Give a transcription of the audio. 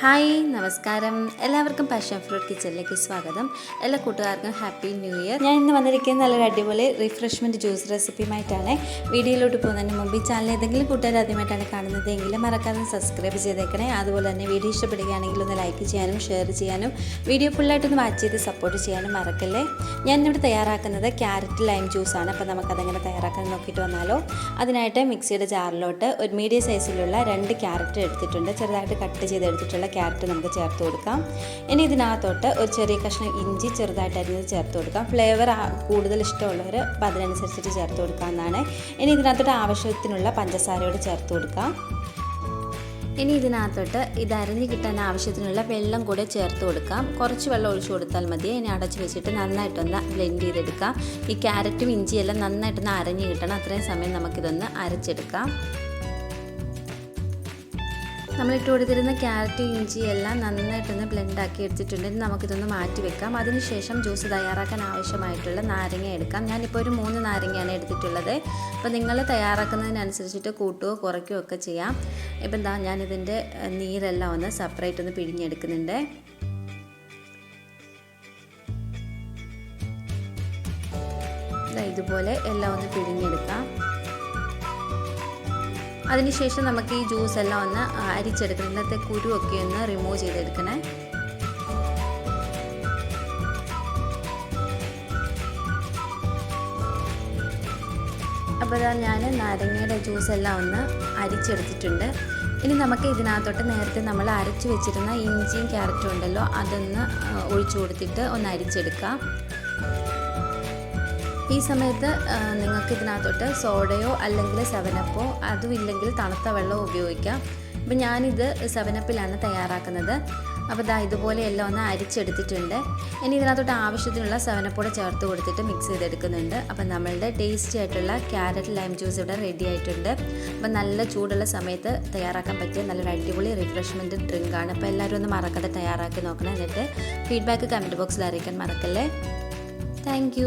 Hi നമസ്കാരം. എല്ലാവർക്കും passion fruit കിച്ചണിലേക്ക് സ്വാഗതം. എല്ലാ കൂട്ടുകാർക്കും ഹാപ്പി ന്യൂ ഇയർ ഞാൻ ഇന്ന് വന്നിരിക്കുന്നത് നല്ലൊരു അടിപൊളി റിഫ്രഷ്മെന്റ് ജ്യൂസ് റെസിപ്പിയുമായിട്ടാണ് വീഡിയോയിലോട്ട് പോകുന്നതിന് മുമ്പ് ഈ ചാനൽ ഏതെങ്കിലും കൂട്ടുകാർ ആദ്യമായിട്ടാണ് കാണുന്നത് എങ്കിലും മറക്കാതെ സബ്സ്ക്രൈബ് ചെയ്തേക്കണേ. അതുപോലെ തന്നെ വീഡിയോ ഇഷ്ടപ്പെടുകയാണെങ്കിൽ ഒന്ന് ലൈക്ക് ചെയ്യാനും ഷെയർ ചെയ്യാനും വീഡിയോ ഫുള്ളായിട്ടൊന്ന് വാച്ച് ചെയ്ത് സപ്പോർട്ട് ചെയ്യാനും മറക്കല്ലേ? ഞാൻ ഇവിടെ തയ്യാറാക്കുന്നത് ക്യാരറ്റ് ലൈം ജ്യൂസാണ് അപ്പോൾ നമുക്കതെങ്ങനെ തയ്യാറാക്കാൻ നോക്കിയിട്ട് വന്നാലോ. അതിനായിട്ട് മിക്സിയുടെ ജാറിലോട്ട് ഒരു മീഡിയം സൈസിലുള്ള രണ്ട് ക്യാരറ്റ് എടുത്തിട്ടുണ്ട്. ചെറുതായിട്ട് കട്ട് ചെയ്ത് എടുത്തിട്ടുള്ള ക്യാരറ്റ് നമുക്ക് ചേർത്ത് കൊടുക്കാം. ഇനി ഇതിനകത്തോട്ട് ഒരു ചെറിയ കഷ്ണം ഇഞ്ചി ചെറുതായിട്ട് അരിഞ്ഞത് ചേർത്ത് കൊടുക്കാം. ഫ്ലേവർ കൂടുതൽ ഇഷ്ടമുള്ളവർ അപ്പം അതിനനുസരിച്ചിട്ട് ചേർത്ത് കൊടുക്കാമെന്നാണ് ഇനി ഇതിനകത്തോട്ട് ആവശ്യത്തിനുള്ള പഞ്ചസാരയോട് ചേർത്ത് കൊടുക്കാം. ഇനി ഇതിനകത്തോട്ട് ഇത് അരിഞ്ഞ് കിട്ടാൻ ആവശ്യത്തിനുള്ള വെള്ളം കൂടെ ചേർത്ത് കൊടുക്കാം. കുറച്ച് വെള്ളം ഒഴിച്ചു കൊടുത്താൽ മതി. ഇനി അടച്ച് വെച്ചിട്ട് നന്നായിട്ടൊന്ന് ബ്ലെൻഡ് ചെയ്തെടുക്കാം. ഈ ക്യാരറ്റും ഇഞ്ചിയെല്ലാം നന്നായിട്ടൊന്ന് അരഞ്ഞ് കിട്ടണം. അത്രയും സമയം നമുക്കിതൊന്ന് അരച്ചെടുക്കാം. നമ്മളിട്ട് കൊടുത്തിരുന്ന ക്യാരറ്റ് ഇഞ്ചി എല്ലാം നന്നായിട്ടൊന്ന് ബ്ലെൻഡാക്കി എടുത്തിട്ടുണ്ട്. നമുക്കിതൊന്ന് മാറ്റി വെക്കാം. അതിനുശേഷം ജ്യൂസ് തയ്യാറാക്കാൻ ആവശ്യമായിട്ടുള്ള നാരങ്ങ എടുക്കാം. ഞാനിപ്പോൾ ഒരു മൂന്ന് നാരങ്ങയാണ് എടുത്തിട്ടുള്ളത്. അപ്പോൾ നിങ്ങൾ തയ്യാറാക്കുന്നതിനനുസരിച്ചിട്ട് കൂട്ടുകയോ കുറയ്ക്കുകയോ ഒക്കെ ചെയ്യാം. ഇപ്പം എന്താ ഞാനിതിന്റെ നീരെല്ലാം ഒന്ന് സെപ്പറേറ്റ് ഒന്ന് പിഴിഞ്ഞെടുക്കുന്നുണ്ട്. ഇതുപോലെ എല്ലാം ഒന്ന് പിഴിഞ്ഞെടുക്കാം. അതിനുശേഷം നമുക്ക് ഈ ജ്യൂസ് എല്ലാം ഒന്ന് അരിച്ചെടുക്കണം. ഇന്നത്തെ കുരുവൊക്കെ ഒന്ന് റിമൂവ് ചെയ്തെടുക്കണേ. അപ്പോൾ ഞാൻ നാരങ്ങയുടെ ജ്യൂസ് എല്ലാം ഒന്ന് അരിച്ചെടുത്തിട്ടുണ്ട്. ഇനി നമുക്ക് ഇതിനകത്തോട്ട് നേരത്തെ നമ്മൾ അരച്ച് വെച്ചിരുന്ന ഇഞ്ചിയും ക്യാരറ്റും ഉണ്ടല്ലോ അതൊന്ന് ഒഴിച്ചു കൊടുത്തിട്ട് ഒന്ന് അരിച്ചെടുക്കാം. ഈ സമയത്ത് നിങ്ങൾക്ക് ഇതിനകത്തോട്ട് സോഡയോ അല്ലെങ്കിൽ സെവനപ്പോ അതും ഇല്ലെങ്കിൽ തണുത്ത വെള്ളമോ ഉപയോഗിക്കാം. അപ്പം ഞാനിത് സെവനപ്പിലാണ് തയ്യാറാക്കുന്നത്. അപ്പോൾ ഇതാ ഇതുപോലെ എല്ലാം ഒന്ന് അരിച്ചെടുത്തിട്ടുണ്ട്. ഇനി ഇതിനകത്തോട്ട് ആവശ്യത്തിനുള്ള സെവനപ്പോടെ ചേർത്ത് കൊടുത്തിട്ട് മിക്സ് ചെയ്തെടുക്കുന്നുണ്ട്. അപ്പം നമ്മളുടെ ടേസ്റ്റി ആയിട്ടുള്ള ക്യാരറ്റ് ലൈം ജ്യൂസ് ഇവിടെ റെഡി ആയിട്ടുണ്ട്. അപ്പം നല്ല ചൂടുള്ള സമയത്ത് തയ്യാറാക്കാൻ പറ്റിയ നല്ലൊരു അടിപൊളി റിഫ്രഷ്മെന്റ് ഡ്രിങ്കാണ് അപ്പോൾ എല്ലാവരും ഒന്ന് മറക്കാതെ തയ്യാറാക്കി നോക്കണം എന്നിട്ട് ഫീഡ്ബാക്ക് കമന്റ് ബോക്സിൽ അറിയിക്കാൻ മറക്കല്ലേ? താങ്ക്